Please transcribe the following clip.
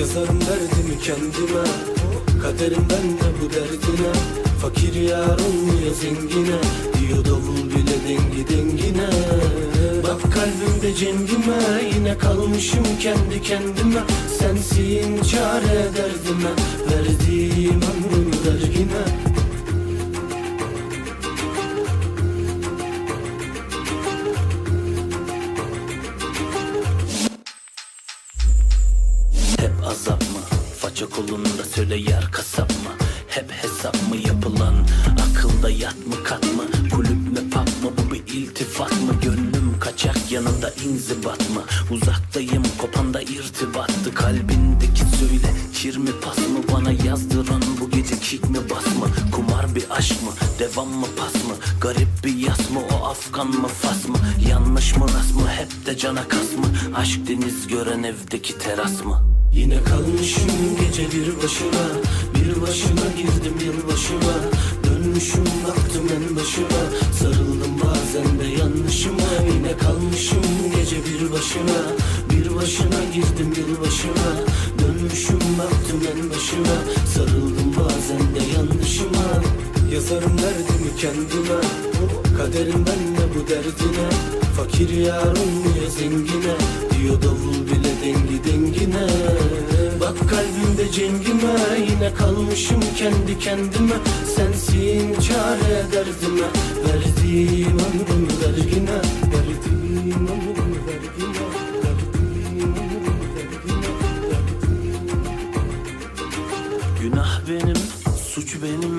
Yazarım derdimi kendime Kaderimden de bu derdine. Fakir yar olmuyor zengine Diyor davul bile dengi dengine. Bak kalbimde cengime Yine kalmışım kendi kendime. Sensin çare derdime Verdiğim ömrümü vergine Hep azap mı? Faça kolunda söyle yer kasap mı? Hep hesap mı yapılan? Akılda yat mı kat mı? Kulüp mü pap mı? Bu bir iltifat mı? Gönlüm kaçak yanında inzibat mı? Uzaktayım kopanda irtibattı Kalbindeki söyle kir mi pas mı? Bana yazdıran bu gece kick mi bas mı? Kumar bir aşk mı? Devam mı pas mı? Garip bir yas mı? O Afgan mı fas mı? Yanlış mı rast mı? Hep de cana kas mı? Aşk deniz gören evdeki teras mı? Yine kalmışım gece bir başına Bir başına girdim yılbaşıma. Dönmüşüm baktım en başıma. Sarıldım bazen de yanlışıma. Yine kalmışım gece bir başına Bir başına girdim yılbaşıma. Dönmüşüm baktım en başıma. Sarıldım bazen de yanlışıma. Yazarım derdimi kendime Kaderimden de bu derdine Fakir yar olmuyor zengine? Diyor davul bile dengi dengine. Bak kalbimde cengime Yine kalmışım kendi kendime. Sensin çare derdime Verdiğim ömrümü vergine. Verdiğim ömrümü vergine Günah benim, suç benim